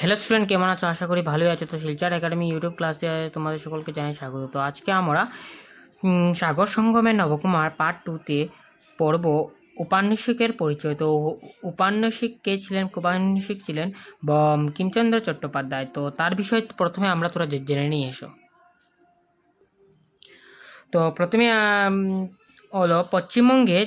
Hello student কেমন আছো? আশা করি ভালোই আছো। তো শিলচার একাডেমি ইউটিউব ক্লাসে তোমাদের সকলকে জানাই স্বাগত। তো আজকে আমরা সাগর সঙ্গমের নবকুমার পার্ট টুতে পড়ব উপন্যাসিকের পরিচয়। তো উপন্যাসিক কে ছিলেন? উপন্যাসিক ছিলেন বঙ্কিমচন্দ্র চট্টোপাধ্যায়। তো তার বিষয়ে প্রথমে আমরা তোরা জেনে নিয়ে এসো। তো প্রথমে হলো পশ্চিমবঙ্গে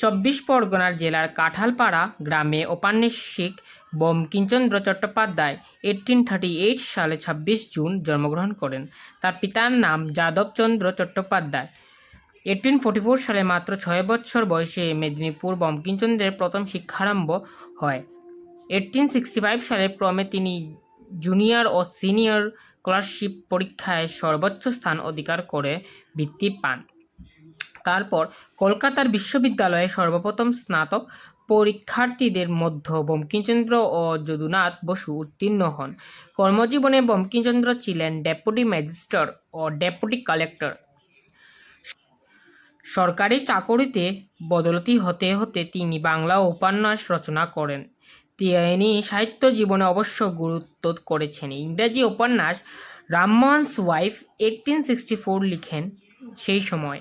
চব্বিশ পরগনার জেলার কাঁঠালপাড়া গ্রামে ঔপন্যাসিক Bankimchandra Chattopadhyay eighteen thirty eight সালে ছাব্বিশ জুন জন্মগ্রহণ করেন। তার পিতার নাম Jadavchandra Chattopadhyay. Eighteen forty four সালে মাত্র ছয় বছর বয়সে মেদিনীপুর বঙ্কিমচন্দ্রের প্রথম শিক্ষারম্ভ হয়। এইটিন সিক্সটি ফাইভ সালে ক্রমে তিনি জুনিয়র ও সিনিয়র স্কলারশিপ পরীক্ষায় সর্বোচ্চ স্থান অধিকার করে বৃত্তি পান। তারপর কলকাতার বিশ্ববিদ্যালয়ে সর্বপ্রথম স্নাতক পরীক্ষার্থীদের মধ্যে বঙ্কিমচন্দ্র ও যদুনাথ বসু উত্তীর্ণ হন। কর্মজীবনে বঙ্কিমচন্দ্র ছিলেন ডেপুটি ম্যাজিস্ট্রেট ও ডেপুটি কালেক্টর। সরকারি চাকরিতে বদলতি হতে হতে তিনি বাংলা উপন্যাস রচনা করেন। তিনি সাহিত্য জীবনে অবশ্য গুরুত্ব করেছেন। ইংরেজি উপন্যাস Rammohan's wife eighteen sixty four লিখেন সেই সময়।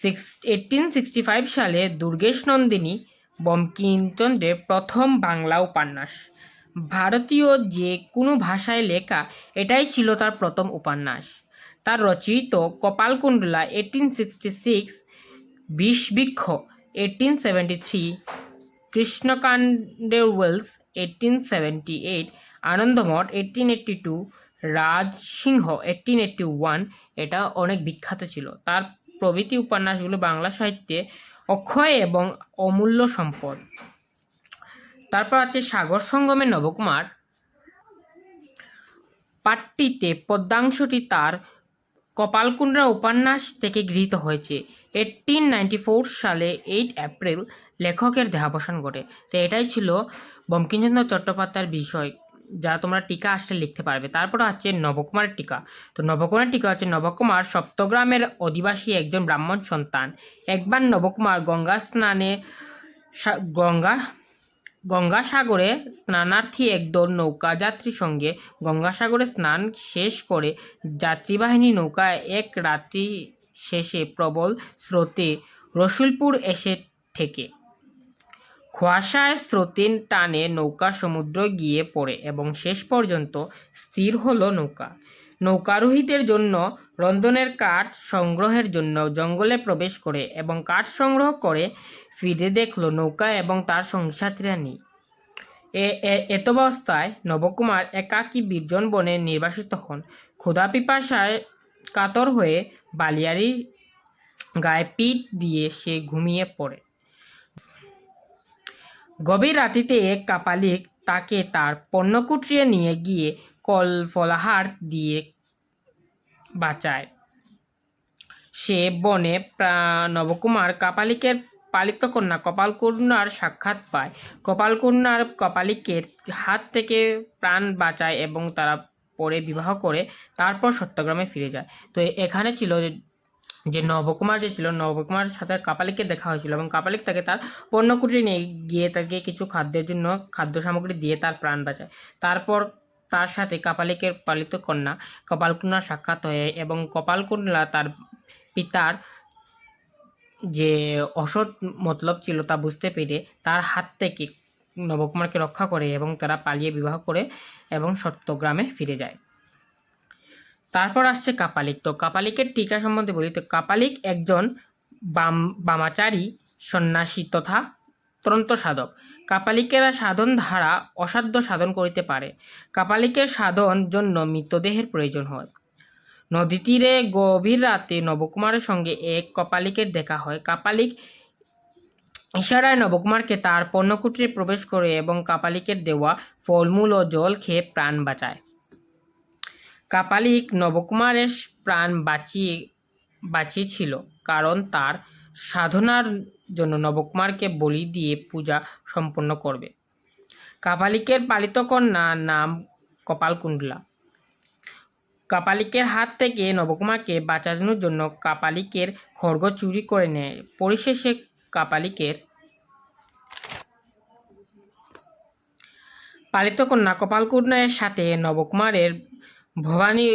সিক্স এইটিন সিক্সটি ফাইভ সালে দুর্গেশ নন্দিনী বঙ্কিমচন্দ্রের প্রথম বাংলা উপন্যাস। ভারতীয় যে কোনো ভাষায় লেখা, এটাই ছিল তার প্রথম উপন্যাস। তার রচিত Kapalkundala eighteen sixty six Bishabriksha eighteen seventy three কৃষ্ণকান্তের wills eighteen seventy eight Anandamath eighteen eighty two Rajsingha eighteen eighty one এটা অনেক বিখ্যাত ছিল। তার প্রভৃতি উপন্যাসগুলো বাংলা সাহিত্যে অক্ষয় এবং অমূল্য সম্পদ। তারপর আছে সাগর সঙ্গমের নবকুমার। পাঠটিতে পদ্মাংশটি তার কপালকুণ্ডা উপন্যাস থেকে গৃহীত হয়েছে। এইটিন নাইনটি ফোর সালে এইট এপ্রিল লেখকের দেহাবসান ঘটে। তো এটাই ছিল বঙ্কিমচন্দ্র চট্টোপাধ্যায়ের বিষয়। যা তোমরা টিকা আসলে লিখতে পারবে। তারপর হচ্ছে নবকুমারের টিকা। তো নবকুমারের টিকা হচ্ছে নবকুমার সপ্তগ্রামের অধিবাসী একজন ব্রাহ্মণ সন্তান। একবার নবকুমার গঙ্গা স্নানে গঙ্গা, গঙ্গাসাগরে স্নানার্থী একদল নৌকাযাত্রীর সঙ্গে গঙ্গাসাগরে স্নান শেষ করে যাত্রীবাহিনী নৌকায় এক রাত্রি শেষে প্রবল স্রোতে রসুলপুর এসে ঠেকে। খোয়াশায় স্রোতের টানে নৌকা সমুদ্র গিয়ে পড়ে এবং শেষ পর্যন্ত স্থির হলো নৌকা। নৌকারোহীদের জন্য রন্ধনের কাঠ সংগ্রহের জন্য জঙ্গলে প্রবেশ করে এবং কাঠ সংগ্রহ করে ফিরে দেখল নৌকা এবং তার সংসারীরা নেই এতবস্থায় নবকুমার একাকী বির্জন বনে নির্বাসিত হন। ক্ষুধা পিপাসায় কাতর হয়ে বালিয়ারি গায়ে পিঠ দিয়ে সে ঘুমিয়ে পড়ে। গভীর রাতিতে এক কাপালিক তাকে তার পণ্যকুটিরে নিয়ে গিয়ে কল ফলাহার দিয়ে বাঁচায়। সে বনে নবকুমার কাপালিকের পালিত কন্যা কপালকন্যার সাক্ষাৎ পায়। কপালকন্যার কপালিকের হাত থেকে প্রাণ বাঁচায় এবং তারা পরে বিবাহ করে, তারপর সত্যগ্রামে ফিরে যায়। তো এখানে ছিল যে- নবকুমার যে ছিল, নবকুমার সাথে কাপালিককে দেখা হয়েছিল এবং কাপালিক তাকে তার পণ্যকুটিরে নিয়ে গিয়ে তাকে কিছু খাদ্যের জন্য খাদ্য সামগ্রী দিয়ে তার প্রাণ বাঁচায়। তারপর তার সাথে কাপালিকের পালিত কন্যা কপালকুন্যার সাক্ষাৎ হয়ে এবং কপালকুন্ডলা তার পিতার যে অসৎ মতলব ছিল তা বুঝতে পেরে তার হাত থেকে নবকুমারকে রক্ষা করে এবং তারা পালিয়ে বিবাহ করে এবং সত্যগ্রামে ফিরে যায়। তারপর আসছে কাপালিক। তো কাপালিকের টিকা সম্বন্ধে বলি। তো কাপালিক একজন বাম, বামাচারী, সন্ন্যাসী তথা তন্ত্র সাধক। কাপালিকেরা সাধন ধারা অসাধ্য সাধন করিতে পারে। কাপালিকের সাধন জন্য মৃতদেহের প্রয়োজন হয়। নদী তীরে গভীর রাতে নবকুমারের সঙ্গে এক কপালিকের দেখা হয়। কাপালিক ইশারায় নবকুমারকে তার পণ্যকুটিরে প্রবেশ করে এবং কাপালিকের দেওয়া ফলমূল ও জল খেয়ে প্রাণ বাঁচায়। কাপালিক নবকুমারের প্রাণ বাঁচিয়ে বাঁচিয়েছিল। কারণ তার সাধনার জন্য নবকুমারকে বলি দিয়ে পূজা সম্পন্ন করবে। কাপালিকের পালিত কন্যা নাম কপালকুণ্ডলা। কাপালিকের হাত থেকে নবকুমারকে বাঁচানোর জন্য কাপালিকের খড়গ চুরি করে নেয়। পরিশেষে কাপালিকের পালিত কন্যা কপালকুণ্ডের সাথে নবকুমারের ভবানী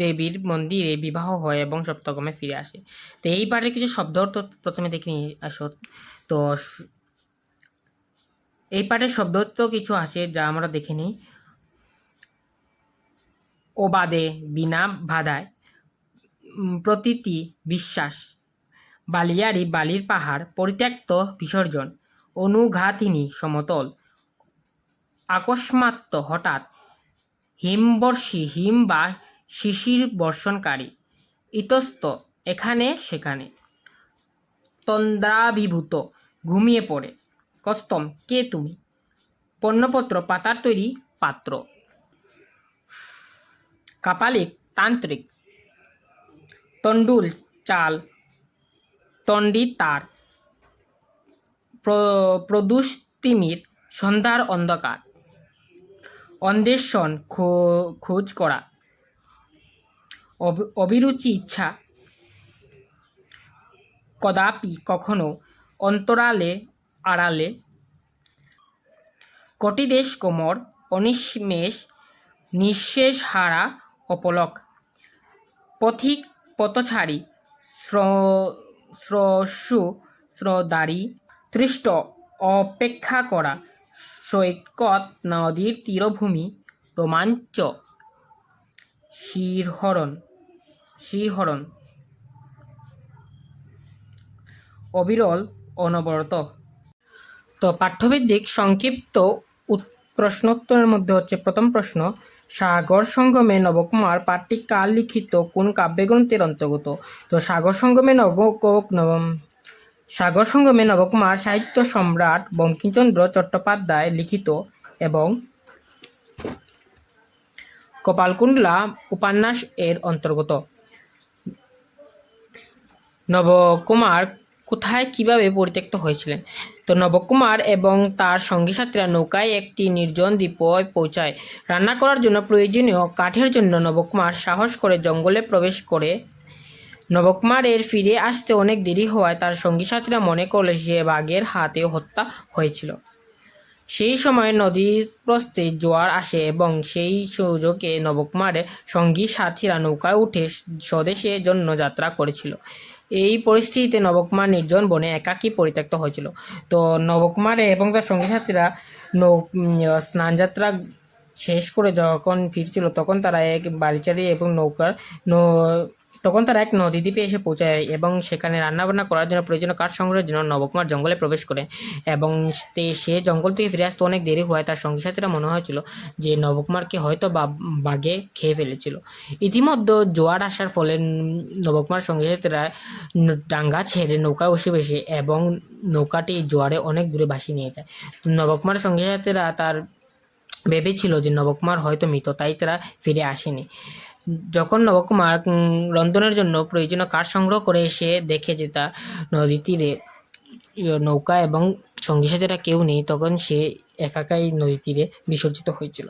দেবীর মন্দিরে বিবাহ হয় এবং সপ্তগমে ফিরে আসে। তো এই পাঠের কিছু শব্দ অর্থ প্রথমে দেখে নিয়ে আসো। তো এই পাঠের শব্দ অর্থ কিছু আছে যা আমরা দেখে নিই। ওবাদে বিনা বাধায় প্রতীতি, বিশ্বাস, বালিয়ারি, বালির পাহাড়, পরিত্যক্ত বিসর্জন, অনুঘাতিনী, সমতল, আকস্মাত্ত, হঠাৎ হিমবর্ষী হিম বা শিশির বর্ষণকারী। ইতস্ত, এখানে সেখানে। তন্দ্রাভিভূত, ঘুমিয়ে পড়ে। কস্তম, কে তুমি? পণ্যপত্র, পাতার তৈরি পাত্র। কাপালিক, তান্ত্রিক। তন্ডুল চাল। তন্ডি তার। প্র- প্রদূষ সন্ধ্যার অন্ধকার। অন্বেষণ খোঁজ করা। অবি- অভিরুচি ইচ্ছা। কদাপি কখনো অন্তরালে আড়ালে। কটিদেশ কোমর অনিষ্মেষ নিঃশেষ হারা অপলক। পথিক পথছাড়ি শ্র- শ্রশু শ্রদারি তৃষ্ট, অপেক্ষা করা। সৈকত নদীর তীরভূমি রোমাঞ্চ। শিরহরণ শিহরণ অবিরল, অনবরত। তো পাঠ্যভিত্তিক সংক্ষিপ্ত প্রশ্নোত্তরের মধ্যে হচ্ছে প্রথম প্রশ্ন, সাগর সঙ্গমে নবকুমার পাঠটি কার লিখিত? কোন কাব্যগ্রন্থের অন্তর্গত? তো সাগর সঙ্গমে নব নব- সাগর সঙ্গমে নবকুমার সাহিত্য সম্রাট বঙ্কিমচন্দ্র চট্টোপাধ্যায় লিখিত এবং কপালকুণ্ডলা উপন্যাস এর অন্তর্গত। নবকুমার কোথায় কীভাবে পরিত্যক্ত হয়েছিলেন? তো নবকুমার এবং তার সঙ্গী সাথীরা নৌকায় একটি নির্জন দ্বীপে পৌঁছায়। রান্না করার জন্য প্রয়োজনীয় কাঠের জন্য নবকুমার সাহস করে জঙ্গলে প্রবেশ করে নবকুমারের ফিরে আসতে অনেক দেরি হওয়ায় তার সঙ্গী সাথীরা মনে করলে সে বাঘের হাতে হত্যা হয়েছিল। সেই সময় নদীর প্রস্থে জোয়ার আসে এবং সেই সুযোগে নবকুমারের সঙ্গী সাথীরা নৌকায় উঠে স্বদেশের জন্য যাত্রা করেছিল। এই পরিস্থিতিতে নবকুমার নির্জন বনে একাকী পরিত্যক্ত হয়েছিল। তো নবকুমার এবং তার সঙ্গী সাথীরা নৌ স্নানযাত্রা শেষ করে যখন ফিরছিল, তখন তারা এক বাড়ি চালিয়ে এবং নৌকার তখন তারা এক নদীদ্বীপে এসে পৌঁছায় এবং সেখানে রান্নাবান্না করার জন্য প্রয়োজনীয় কাঠ সংগ্রহের জন্য নবকুমার জঙ্গলে প্রবেশ করে। এবং সে জঙ্গল থেকে ফিরে আসতে অনেক দেরি হওয়ায় তার সঙ্গী সাথীরা মনে হয়েছিল যে নবকুমারকে হয়তো বাঘে খেয়ে ফেলেছিল। ইতিমধ্যে জোয়ার আসার ফলে নবকুমার সঙ্গী সাথীরা ডাঙ্গা ছেড়ে নৌকা বসে বসে এবং নৌকাটি জোয়ারে অনেক দূরে ভাসিয়ে নিয়ে যায়। নবকুমার সঙ্গী সাথীরা তার ভেবেছিল যে নবকুমার হয়তো মৃত, তাই তারা ফিরে আসেনি। যখন নবকুমার রন্ধনের জন্য প্রয়োজনীয় কাঠ সংগ্রহ করে এসে দেখে যে তা নদী তীরে ইয়ে, নৌকা এবং সঙ্গী সাথীরা কেউ নেই তখন সে একাকাই নদী তীরে বিসর্জিত হয়েছিল।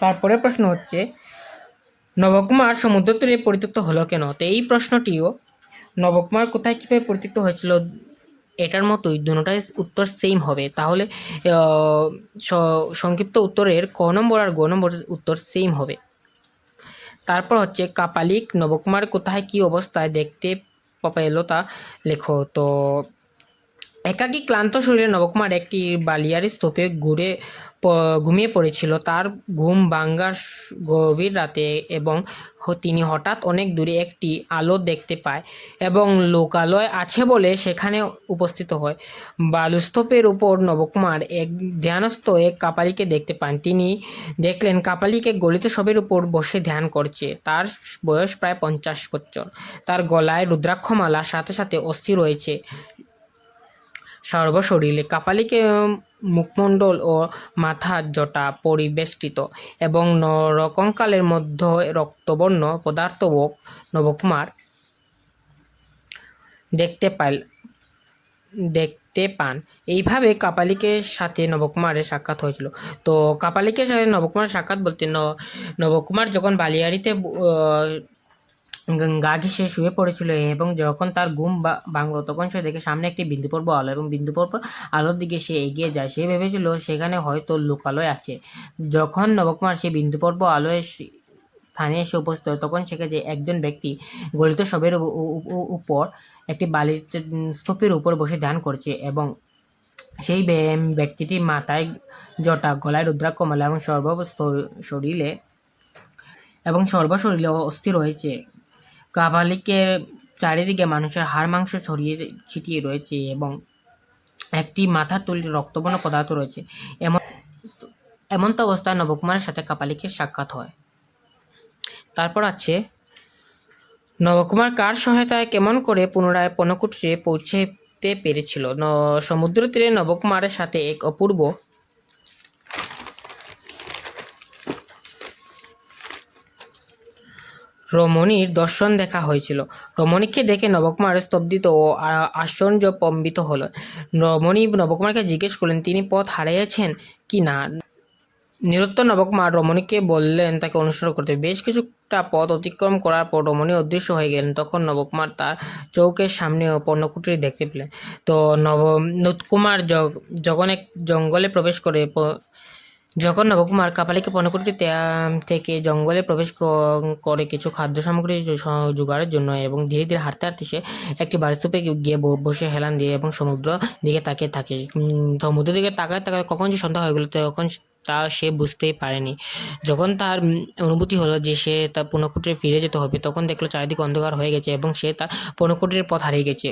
তারপরে প্রশ্ন হচ্ছে নবকুমার সমুদ্র তীরে পরিত্যক্ত হলো কেন? তো এই প্রশ্নটিও নবকুমার কোথায় কীভাবে পরিত্যক্ত হয়েছিল এটার মতোই দুটোটাই উত্তর সেম হবে। তাহলে সংক্ষিপ্ত উত্তরের ক নম্বর আর গ নম্বর উত্তর সেম হবে। তারপর হচ্ছে কাপালিক নবকুমার কোথায় কি অবস্থায় দেখতে পেল তা লেখো। তো, একাকী ক্লান্ত শরীরে নবকুমার একটি বালিয়ারি স্তূপে ঘুরে ঘুমিয়ে পড়েছিল। তার ঘুম ভাঙ্গার গভীর রাতে এবং তিনি হঠাৎ অনেক দূরে একটি আলো দেখতে পায় এবং লোকালয় আছে বলে সেখানে উপস্থিত হয়। বালুস্তূপের উপর নবকুমার এক ধ্যানস্থ এক কাপালিকে দেখতে পান। তিনি দেখলেন কাপালিকে গলিত সবের উপর বসে ধ্যান করছে। তার বয়স প্রায় পঞ্চাশ বছর। তার গলায় রুদ্রাক্ষমালা, সাথে সাথে অস্থি রয়েছে সর্বশরীরে। কাপালিকে মুখমণ্ডল ও মাথার জটা পরিবেষ্টিত এবং নরকঙ্কালের মধ্যে রক্তবর্ণ পদার্থবক নবকুমার দেখতে পাল দেখতে পান। এইভাবে কাপালিকের সাথে নবকুমারের সাক্ষাৎ হয়েছিল। তো কাপালিকের সাথে নবকুমার সাক্ষাৎ বলতে নবকুমার যখন বালিয়াড়িতে গা- ঘেঁষে শুয়ে পড়েছিল এবং যখন তার ঘুম ভাঙলো, তখন সে দেখে সামনে একটি বিন্দু পর্ব আলো এবং বিন্দু পর্ব আলোর দিকে সে এগিয়ে যায়। সে ভেবেছিল সেখানে হয়তো লোকালয় আছে। যখন নবকুমার সেই বিন্দু পর্ব আলোয় স্থানে এসে উপস্থিত হয়, তখন সেখানে যে একজন ব্যক্তি গলিত সবের উপর একটি বালির স্তূপের উপর বসে ধ্যান করছে এবং সেই বে- ব্যক্তিটির মাথায় জটা, গলায় রুদ্রাক্ষমালা এবং সর্ব শরীরে এবং সর্বশরীরে অস্থির রয়েছে কাপালিকের চারিদিকে মানুষের হাড়, মাংস ছড়িয়ে ছিটিয়ে রয়েছে এবং একটি মাথার তৈরি রক্তবর্ণ পদার্থ রয়েছে। এমন এমন্ত অবস্থায় নবকুমারের সাথে কাপালিকের সাক্ষাৎ হয়। তারপর আছে, নবকুমার কার সহায়তায় কেমন করে পুনরায় পনকুটিরে পৌঁছতে পেরেছিল? সমুদ্র তীরে নবকুমারের সাথে এক অপূর্ব রমণীর দর্শন দেখা হয়েছিল। রমণীকে দেখে নবকুমার স্তব্ধিত ও আশ্চর্য পম্বিত হল। রমণী নবকুমারকে জিজ্ঞেস করলেন, তিনি পথ হারিয়েছেন কি না? নিরুত্তর নবকুমার রমণীকে বললেন, তাকে অনুসরণ করতে বেশ কিছুটা পথ অতিক্রম করার পর রমণী অদৃশ্য হয়ে গেলেন। তখন নবকুমার তার চৌকের সামনে পর্ণকুটির দেখতে পেলেন। তো নব নুতকুমার জ- যখন এক জঙ্গলে প্রবেশ করে যখন নবকুমার কাপালিকে পর্ণকুটি থেকে জঙ্গলে প্রবেশ করে কিছু খাদ্য সামগ্রী জোগাড়ের জন্য এবং ধীরে ধীরে হাঁটতে হাঁটতে সে একটি বাড়িস্তূপে গিয়ে বসে হেলান দিয়ে এবং সমুদ্র দিকে তাকিয়ে থাকে। সমুদ্র দিকে তাকায় তাকায় কখন যে সন্ধ্যা হয়ে গেলো তখন তা সে বুঝতেই পারেনি। যখন তার অনুভূতি হলো যে সে তার পর্ণকুটিরে ফিরে যেতে হবে, তখন দেখল চারিদিকে অন্ধকার হয়ে গেছে এবং সে তার পর্ণকুটির পথ হারিয়ে গেছে।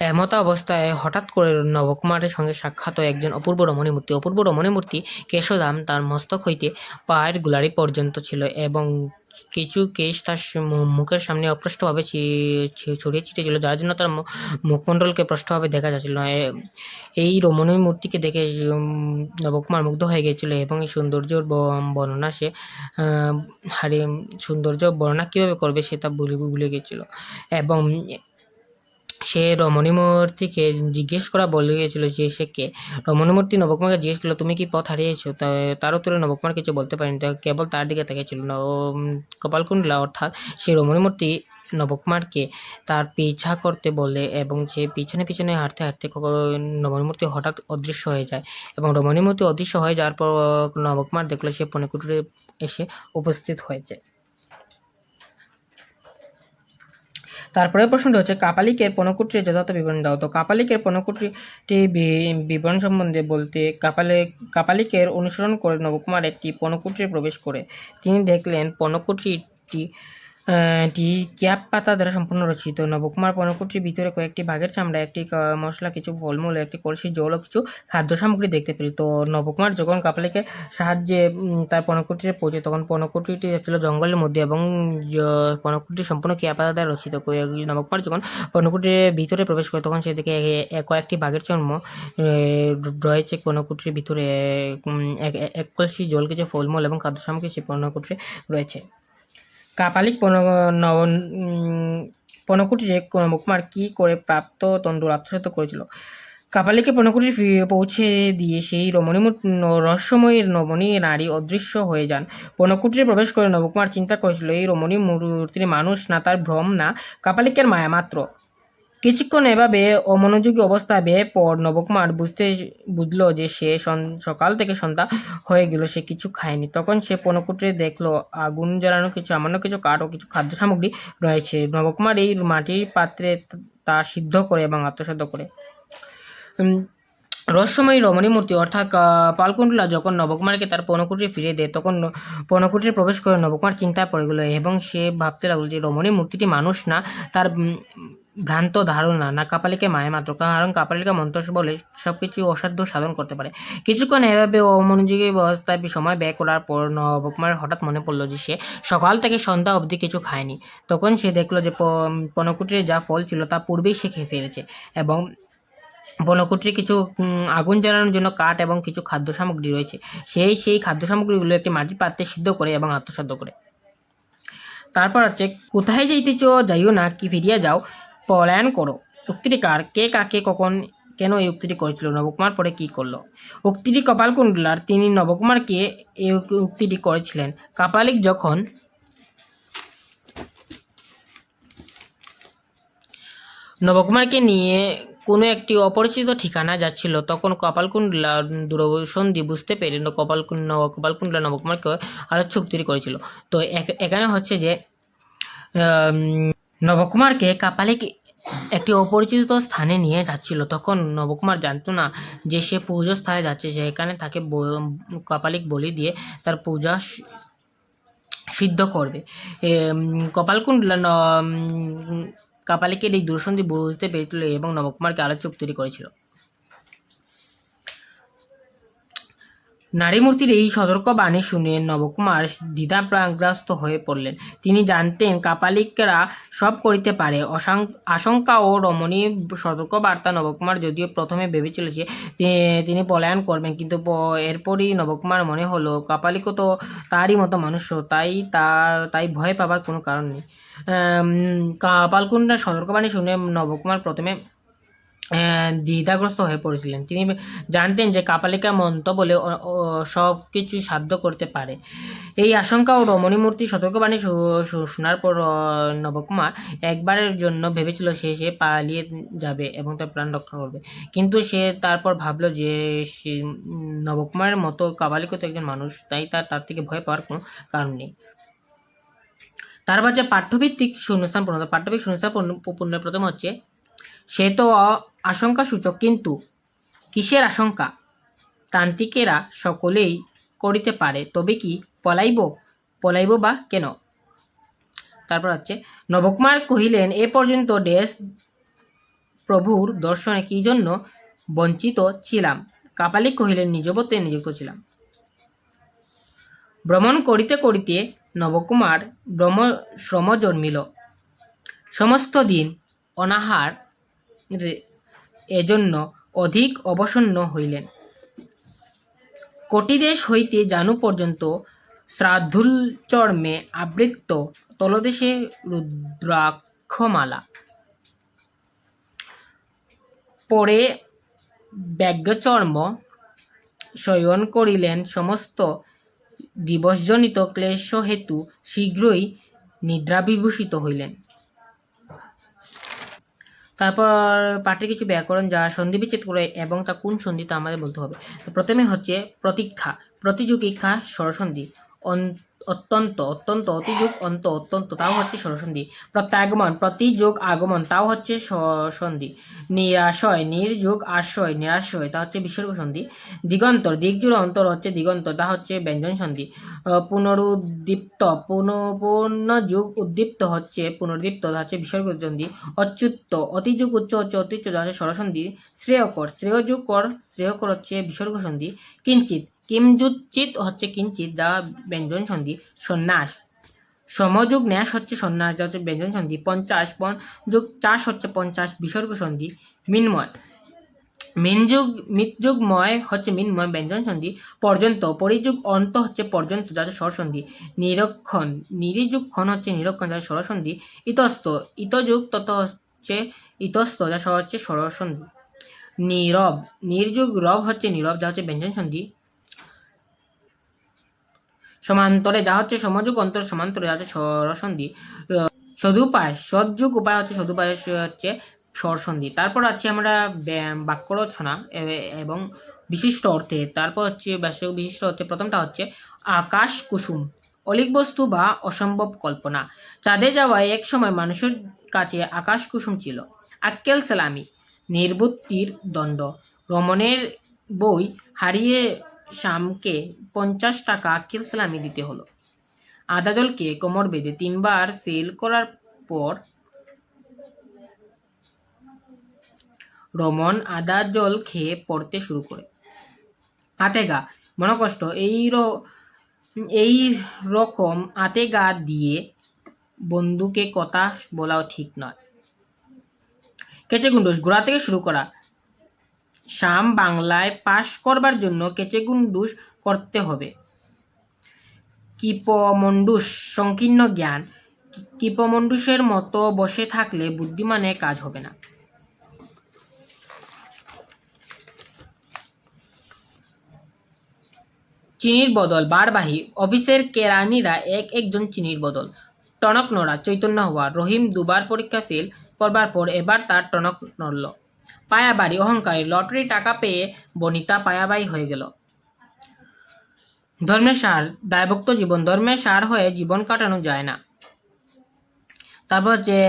এমতা অবস্থায় হঠাৎ করে নবকুমারের সঙ্গে সাক্ষাৎ হয় একজন অপূর্ব রমণী মূর্তি অপূর্ব রমণী মূর্তি কেশধাম তার মস্তক হইতে পায়ের গুলারি পর্যন্ত ছিল এবং কিছু কেশ তার মুখের সামনে অপ্রষ্টভাবে ছড়িয়ে ছিটিয়ে ছিল, যার জন্য তার মুখমণ্ডলকে স্পষ্টভাবে দেখা যাচ্ছিল। না এই রমণী মূর্তিকে দেখে নবকুমার মুগ্ধ হয়ে গিয়েছিল এবং এই সৌন্দর্যর বর্ণনা সে হারিয়ে সৌন্দর্য বর্ণনা কীভাবে করবে সেটা ভুলে ভুলে গিয়েছিল। এবং সে রমণীমূর্তিকে জিজ্ঞেস করা বলে গিয়েছিল যে সে কে? রমণীমূর্তি নবকুমারকে জিজ্ঞেস করল, তুমি কি পথ হারিয়েছো? তার উত্তরে নবকুমার কিছু বলতে পারেনি কেবল তার দিকে তাকিয়েছিল। কপালকুণ্ডলা অর্থাৎ সেই রমণীমূর্তি নবকুমারকে তার পিছা করতে বলে এবং সে পিছনে পিছনে হাঁটতে হাঁটতে নবনীমূর্তি হঠাৎ অদৃশ্য হয়ে যায় এবং রমণীমূর্তি অদৃশ্য হয়ে যাওয়ার পর নবকুমার দেখল সে পনিকুটিরে এসে উপস্থিত হয়েছে। তারপরে প্রশ্নটি হচ্ছে কাপালিকের পণকুটির যথার্থ বিবরণ দাও। তো কাপালিকের পণকুটিটি বিবরণ সম্বন্ধে বলতে কাপালে কাপালিকের অনুসরণ করে নবকুমার একটি পণকুটির প্রবেশ করে। তিনি দেখলেন পনকুটিটি আহ, টি ক্যাপ পাতা দ্বারা সম্পূর্ণ রচিত। নবকুমার পনকুটির ভিতরে কয়েকটি বাঘের চামড়া, একটি মশলা, কিছু ফলমূল, একটি কলসি, জল ও কিছু খাদ্য সামগ্রী দেখতে পেল। তো নবকুমার যখন কাপালিকে সাহায্যে তার পনকুটিতে পৌঁছে, তখন পনকুটিটি ছিল জঙ্গলের মধ্যে এবং পনকুটি সম্পূর্ণ কেয়াপাতা দ্বারা রচিত। নবকুমার যখন পনকুটির ভিতরে প্রবেশ করে, তখন সেদিকে কয়েকটি বাঘের জন্ম রয়েছে পনকুটির ভিতরে এক কলসি, জল, কিছু ফলমূল এবং খাদ্য সামগ্রী সেই পনকুটিরে রয়েছে। কাপালিক নব পনকুটিরে নবকুমার কী করে প্রাপ্ত তন্ডুল আত্মসাত করেছিল? কাপালিকে পনকুটির পৌঁছে দিয়ে সেই রমণী রহস্যময়ী নবনী নারী অদৃশ্য হয়ে যান। পনকুটিরে প্রবেশ করে নবকুমার চিন্তা করেছিল, এই রমণী মূর্তির মানুষ না, তার ভ্রম না, কাপালিকের মায়া মাত্র। কিছুক্ষণ এভাবে অমনোযোগী অবস্থায় বেয়ে পর নবকুমার বুঝতে বুঝলো যে সে সকাল থেকে সন্ধ্যা হয়ে গেল, সে কিছু খায়নি। তখন সে পনকুটিরে দেখল, আগুন জ্বালানো কিছু, সামান্য কিছু কাঠ ও কিছু খাদ্য সামগ্রী রয়েছে। নবকুমার এই মাটির পাত্রে তা সিদ্ধ করে এবং আত্মসাধ্য করে। রহস্যময়ী রমণী মূর্তি অর্থাৎ পালকুণ্ডলা যখন নবকুমারকে তার পনকুটিরে ফিরে দেয়, তখন পনকুটিরে প্রবেশ করে নবকুমার চিন্তায় পড়ে গেল এবং সে ভাবতে লাগল যে রমণী মূর্তিটি মানুষ না, তার ভ্রান্ত ধারণা না কাপালিকে মায়া মাত্র, কারণ কাপালিকা মন্ত্র বলে সব কিছু অসাধ্য সাধন করতে পারে। কিছুক্ষণ এভাবে অমনোযোগী অবস্থায় সময় ব্যয় করার পর নবকুমার হঠাৎ মনে পড়ল যে সে সকাল থেকে সন্ধ্যা অবধি কিছু খায়নি। তখন সে দেখল যে পনকুটিরে যা ফল ছিল তা পূর্বেই সে খেয়ে ফেলেছে এবং বনকুটির কিছু আগুন জ্বালানোর জন্য কাঠ এবং কিছু খাদ্য সামগ্রী রয়েছে। সেই সেই খাদ্য সামগ্রীগুলো একটি মাটির পাত্রে সিদ্ধ করে এবং আত্মসাধ্য করে। তারপর হচ্ছে কোথায় যাইতেছ যাইও না, কি ফিরিয়া যাও পলায়ন করো। উক্তিটি কার? কে কাকে কখন কেন এই উক্তিটি করেছিল? নবকুমার পরে কি করল? উক্তিটি কপালকুণ্ডলার তিনি নবকুমারকে এই উক্তিটি করেছিলেন। কাপালিক যখন নবকুমারকে নিয়ে কোনো একটি অপরিচিত ঠিকানা যাচ্ছিল, তখন কপালকুণ্ডলা দূরবসন্ধি বুঝতে পেরে কপালকুণ্ড কপালকুণ্ডলা নবকুমারকে আরও চুক্তি করেছিল। তো এখানে হচ্ছে যে নবকুমারকে কাপালিক একটি অপরিচিত স্থানে নিয়ে যাচ্ছিল। তখন নবকুমার জানতো না যে সে পুজো স্থানে যাচ্ছে। সেখানে তাকে কপালিক বলি দিয়ে তার পূজা সিদ্ধ করবে। কপালকুণ্ডলা কাপালিকের এই দূরসন্ধি বুঝতে পেরেছিল এবং নবকুমারকে আলোচক তৈরি করেছিল। নারীমূর্তির এই সতর্ক বাণী শুনে নবকুমার দ্বিধাপ্রাগ্রস্ত হয়ে পড়লেন। তিনি জানতেন, কাপালিকরা সব করিতে পারে। আশঙ্কা ও রমণী সতর্ক বার্তা নবকুমার যদিও প্রথমে ভেবে চলেছে তিনি পলায়ন করবেন, কিন্তু এরপরই নবকুমার মনে হলো কাপালিকও তো তারই মতো মানুষ, তাই তার তাই ভয় পাবার কোনো কারণ নেই। কাপালকুণ্ডার সতর্কবাণী শুনে নবকুমার প্রথমে দ্বিধাগ্রস্ত হয়ে পড়েছিলেন। তিনি জানতেন যে কাপালিকা মন্ত্র বলে সব কিছু সাধ্য করতে পারে। এই আশঙ্কা ও রমণীমূর্তি সতর্কবাণী শোনার পর নবকুমার একবারের জন্য ভেবেছিল সে সে পালিয়ে যাবে এবং তার প্রাণ রক্ষা করবে। কিন্তু সে তারপর ভাবল যে সে নবকুমারের মতো কাপালিকও তো একজন মানুষ, তাই তার তার থেকে ভয় পাওয়ার কোনো কারণ নেই। তারপর যে পাঠ্যভিত্তিক শূন্যস্থান পূর্ণ, পাঠ্যভিত্তিক শূন্যস্থান পূর্ণ- প্রথম হচ্ছে, সে তো আশঙ্কা সূচক কিন্তু কিসের আশঙ্কা? তান্ত্রিকেরা সকলেই করিতে পারে, তবে কি পলাইব? পলাইব বা কেন? তারপর হচ্ছে নবকুমার কহিলেন, এ পর্যন্ত দেশ প্রভুর দর্শনে কি জন্য বঞ্চিত ছিলাম? কাপালিক কহিলেন, নিজবতে নিযুক্ত ছিলাম। ভ্রমণ করিতে করিতে নবকুমার ব্রহ্ম শ্রম জন্মিল। সমস্ত দিন অনাহার এজন্য অধিক অবসন্ন হইলেন। কটিদেশ হইতে জানু পর্যন্ত শ্রাদ্ধুল চর্মে আবৃত্ত তলদেশে রুদ্রাক্ষমালা। পরে ব্যজ্ঞচর্ম শয়ন করিলেন সমস্ত দিবসজনিত ক্লেশ হেতু শীঘ্রই নিদ্রাবিভূষিত হইলেন। তারপর পাঠের কিছু ব্যাকরণ যা সন্ধি বিচ্ছেদ করে এবং তা কোন সন্ধি তা আমাদের বলতে হবে? প্রথমে হচ্ছে প্রতীক্ষা। প্রতিযোগিক্ষা স্বরসন্ধি। অন- অত্যন্ত অত্যন্ত, অতিযোগ, অন্ত, অত্যন্ত, তাও হচ্ছে স্বরসন্ধি। প্রত্যাগমন, প্রতিযোগ, আগমন, তাও হচ্ছে সন্ধি নিরাশয়, নির্যোগ, আশ্রয়, নিরাশ্রয়, তা হচ্ছে বিসর্গ সন্ধি দিগন্তর দিকজুড়ে অন্তর হচ্ছে দিগন্তর, তা হচ্ছে ব্যঞ্জন সন্ধি পুনরুদ্দীপ্ত পুন যুগ উদ্দীপ্ত হচ্ছে পুনর্দীপ্ত তা হচ্ছে বিসর্গ সন্ধি অচ্যুত, অতিযুগ, উচ্চ হচ্ছে অতিচ্য যা হচ্ছে স্বরসন্ধি। শ্রেয়কর, শ্রেয়যুগ কর, শ্রেয়কর হচ্ছে বিসর্গ সন্ধি কিঞ্চিত কিমযুচিত হচ্ছে কিঞ্চিত যা ব্যঞ্জন সন্ধি, সন্ন্যাস। সমযুগ ন্যাস হচ্ছে সন্ন্যাস যা হচ্ছে ব্যঞ্জন সন্ধি, পঞ্চাশ, পন যুগ চাষ হচ্ছে পঞ্চাশ, বিসর্গ সন্ধি, মিনময়। মিনযুগ, মিতযুগময় হচ্ছে মিনময়, ব্যঞ্জন সন্ধি, পর্যন্ত। পরিযুগ অন্ত হচ্ছে পর্যন্ত যা হচ্ছে স্বরসন্ধি নিরক্ষণ, নিরিযুগক্ষণ হচ্ছে নিরক্ষণ যা স্বরসন্ধি ইতস্ত, ইতযুগ তত হচ্ছে ইতস্ত যা হচ্ছে স্বরসন্ধি নীরব, নির্যুগ রব হচ্ছে নীরব, যা হচ্ছে ব্যঞ্জন সন্ধি। সমান্তরে যা হচ্ছে সমযুগ, অন্তর সমান্তরে যা হচ্ছে স্বরসন্ধি সদুপায় সৎযুগ উপায় হচ্ছে, সদুপায় হচ্ছে স্বরসন্ধি। তারপর আছে আমরা বাক্য রচনা এবং বিশিষ্ট অর্থে। তারপর হচ্ছে ব্যাস, বিশিষ্ট অর্থে প্রথমটা হচ্ছে আকাশ কুসুম অলিক বস্তু বা অসম্ভব কল্পনা। চাঁদে যাওয়ায় এক সময় মানুষের কাছে আকাশ কুসুম ছিল। আক্কেল সালামি, নির্বুত্তির দণ্ড রমণের বই হারিয়ে শামকে পঞ্চাশ টাকা আক্কেল সালামি দিতে হলো। আদাজলকে কোমর বেঁধে তিনবার ফেল করার পর রমন আদা জল খেয়ে পড়তে শুরু করে। আতেগা মনকষ্ট এই এই রকম আতেগা দিয়ে বন্ধুকে কথা বলাও ঠিক নয়। কেচে গুন্ডুস গোড়া থেকে শুরু করা। শাম বাংলায় পাশ করবার জন্য কেচে গুন্ডুস করতে হবে। কিপমন্ডুস সংকীর্ণ জ্ঞান। কি- কিপমন্ডুসের মতো বসে থাকলে বুদ্ধিমানের কাজ হবে না। চিনির বদল, বারবাহী অফিসের কেরানিরা এক একজন চিনির বদল। টনক নড়া চৈতন্য হওয়া রহিম দুবার পরীক্ষা ফেল করবার পর এবার তার টনক নড়ল। পায়াবাড়ি অহংকারী লটারি টাকা পেয়ে বনিতা পায়াবাই হয়ে গেল। ধর্মের সার, দায়ভক্ত জীবন, ধর্মের সার হয়ে জীবন কাটানো যায় না। তারপর যে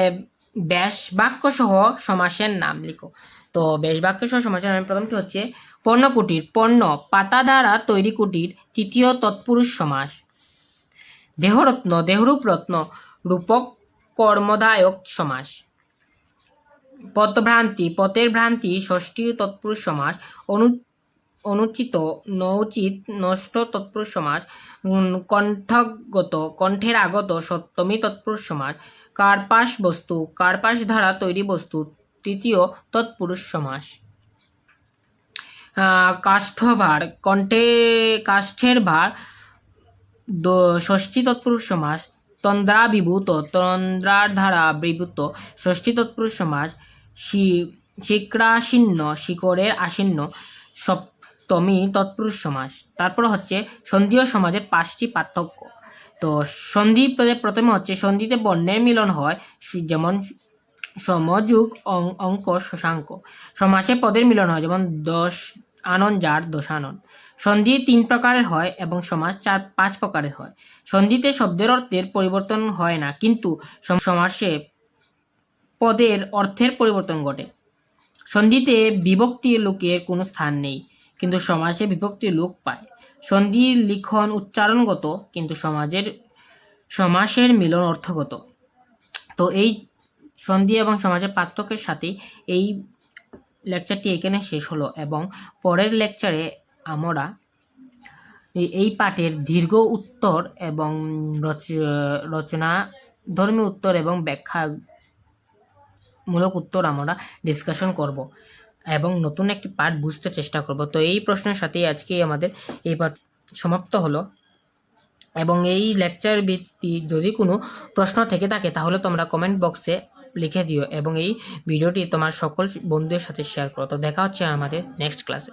ব্যাস বাক্য সহ সমাসের নাম লিখো। তো বেশ বাক্য সহ সমাসের নাম প্রথমটি হচ্ছে পণ্যকুটির পণ্য পাতা দ্বারা তৈরি কুটির তৃতীয় তৎপুরুষ সমাস। দেহরত্ন দেহরূপ রত্ন রূপক কর্মদায়ক সমাস। পথভ্রান্তি পথের ভ্রান্তি, ষষ্ঠী তৎপুরুষ সমাস, অনু, অনুচিত, নৌচিত, নষ্ট তৎপুরুষ সমাস কণ্ঠগত, কণ্ঠের আগত, সপ্তমী তৎপুরুষ সমাস, কার্পাস বস্তু, কার্পাস দ্বারা তৈরি বস্তু, তৃতীয় তৎপুরুষ সমাস। কাষ্ঠভার, কণ্ঠে, কাষ্ঠের ভার ষষ্ঠী তৎপুরুষ সমাস তন্দ্রাবিভূত তন্দ্রার ধারা বিভূত, ষষ্ঠী তৎপুরুষ সমাস শি- শিক্রাসীন্ন, শিকড়ের আসীন্ন, সপ্তমী তৎপুরুষ সমাস। তারপর হচ্ছে সন্ধিও সমাজের পাঁচটি পার্থক্য। তো সন্ধি প্রথমে হচ্ছে সন্ধিতে বর্ণের মিলন হয় যেমন সমযুগ অঙ্ক, শশাঙ্ক। সমাসে পদের মিলন হয়, যেমন দশ, আনন, যার, দশানন। সন্ধি তিন প্রকারের হয় এবং সমাজ চার, পাঁচ প্রকারের হয়। সন্ধিতে শব্দের অর্থের পরিবর্তন হয় না, কিন্তু সমাসে পদের অর্থের পরিবর্তন ঘটে। সন্ধিতে বিভক্তি লোকের কোনো স্থান নেই, কিন্তু সমাজে বিভক্তি লোক পায়। সন্ধি লিখন উচ্চারণগত, কিন্তু সমাজের, সমাসের মিলন অর্থগত। তো এই সন্ধি এবং সমাজের পার্থক্যের সাথে এই লেকচারটি এখানে শেষ হলো এবং পরের লেকচারে আমরা এই- পাঠের দীর্ঘ উত্তর এবং রচ- রচনা ধর্মী উত্তর এবং ব্যাখ্যা মূলক উত্তর আমরা ডিসকাশন করব এবং নতুন একটি পাঠ বুঝতে চেষ্টা করব। তো এই প্রশ্নের সাথেই আজকে আমাদের এই পাঠ সমাপ্ত হলো। এবং এই লেকচার ভিত্তি যদি কোনো প্রশ্ন থেকে থাকে, তাহলে তোমরা কমেন্ট বক্সে লিখে দিও এবং এই ভিডিওটি তোমার সকল বন্ধুদের সাথে শেয়ার করো। তো দেখা হচ্ছে আমাদের নেক্সট ক্লাসে